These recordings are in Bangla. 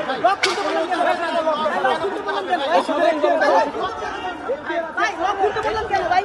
ভাই লক খুলতে বললেন কেন ভাই লক খুলতে বললেন কেন ভাই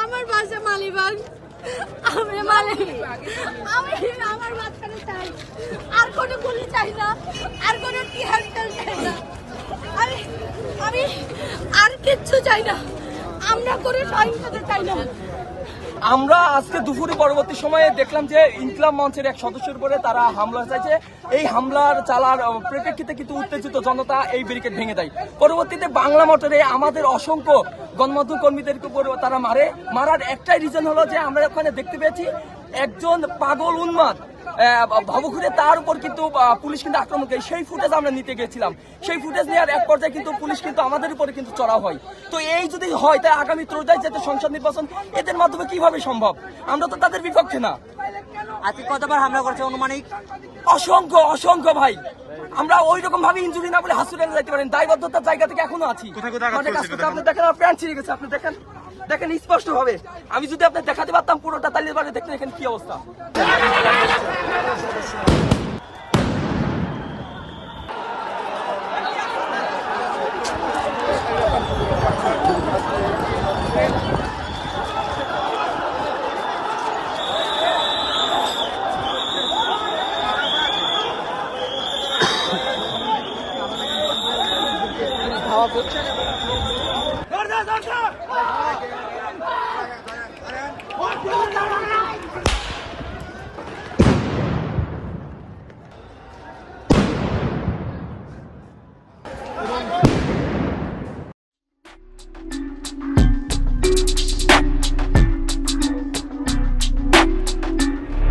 আমার বাসা মালিবাগ। আমি মালিক আমি আমার বাচ্চাকে চাই। আর কোনো গুলি চাই না। আর কোনো আমি আমি আর কিচ্ছু চাই না। আমরা সহিংসতা চাই না। আমরা আজকে দুপুরে পরবর্তী সময়ে দেখলাম যে ইনকলাম মঞ্চের এক সদস্যের উপরে তারা হামলা চাইছে। এই হামলার চালার আহ, পরিপ্রেক্ষিতে কিন্তু উত্তেজিত জনতা এই ব্যারিকেড ভেঙে দেয়। পরবর্তীতে বাংলা মোটরে আমাদের অসংখ্য গণমাধ্যম কর্মীদেরকে উপর তারা মারে। মারার একটাই রিজন হলো যে আমরা ওখানে দেখতে পেয়েছি একজন পাগল উন্মাদ। আহ, ভবঘুরে তার উপর কিন্তু পুলিশ কিন্তু আক্রমণ করে। সেই ফুটেজ আমরা নিতে গেছিলাম। সেই ফুটেজ নেওয়ার এক পর্যায়ে কিন্তু পুলিশ কিন্তু আমাদের উপরে কিন্তু চড়া হয়। তো এই যদি হয় তাই আগামী ত্রয়োদশ যাতে সংসদ নির্বাচন এদের মাধ্যমে কীভাবে সম্ভব? আমরা তো তাদের বিপক্ষে না। আজকে কতবার হামলা করেছে অনুমানিক? অসংখ্য অসংখ্য ভাই। আমরা ওই রকম ভাবে ইনজুরি না বলে হসপিটালে যাইতে পারেন। দায়বদ্ধতার জায়গা থেকে এখনও আছি। মানে আপনি দেখেন আমার প্যান্ট ছিঁড়ে গেছে আপনি দেখেন। দেখেন স্পষ্ট ভাবে আমি যদি আপনার দেখাতে পারতাম পুরোটা, তাহলে এবারে দেখেন এখানে কি অবস্থা। 快上车